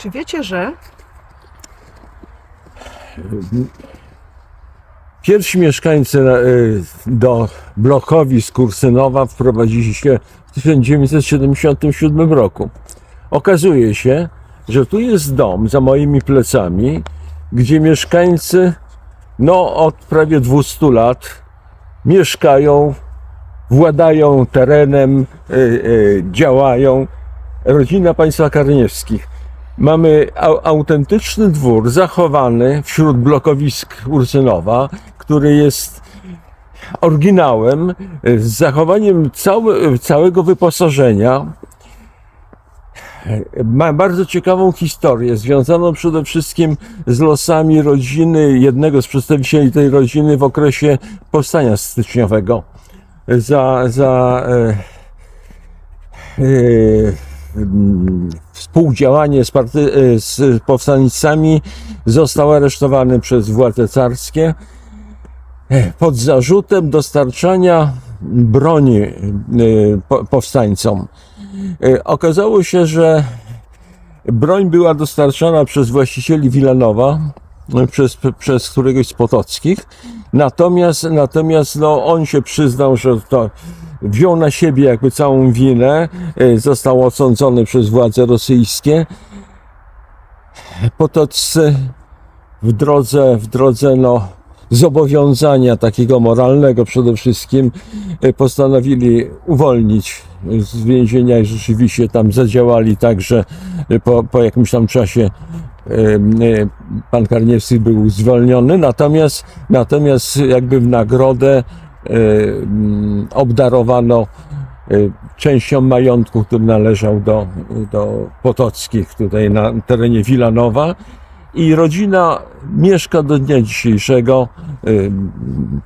Czy wiecie, że Pierwsi mieszkańcy e, do blokowisk Kursynowa wprowadzili się w 1977 roku. Okazuje się, że tu jest dom za moimi plecami, gdzie mieszkańcy no, od prawie 200 lat mieszkają, władają terenem, e, e, działają. Rodzina państwa Karniewskich. Mamy au- autentyczny dwór zachowany wśród blokowisk Ursynowa, który jest oryginałem z zachowaniem całe, całego wyposażenia. Ma bardzo ciekawą historię, związaną przede wszystkim z losami rodziny, jednego z przedstawicieli tej rodziny w okresie powstania styczniowego. Za, za e, e, współdziałanie z, party, e, z powstańcami został aresztowany przez władze carskie e, pod zarzutem dostarczania broni e, po- powstańcom. Okazało się, że broń była dostarczana przez właścicieli Wilanowa, przez, przez któregoś z potockich. Natomiast, natomiast no, on się przyznał, że to wziął na siebie jakby całą winę, e, został osądzony przez władze rosyjskie. Potoccy w drodze, w drodze no, zobowiązania takiego moralnego przede wszystkim e, postanowili uwolnić z więzienia i rzeczywiście tam zadziałali tak, że e, po, po jakimś tam czasie pan Karniewski był zwolniony, natomiast, natomiast jakby w nagrodę obdarowano e, częścią majątku, który należał do, do Potockich tutaj na terenie Wilanowa i rodzina mieszka do dnia dzisiejszego. Y,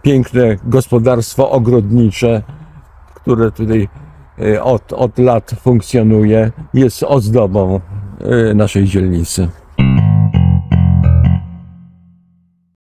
Piękne gospodarstwo ogrodnicze, które tutaj y, od, od lat funkcjonuje, jest ozdobą y, naszej dzielnicy.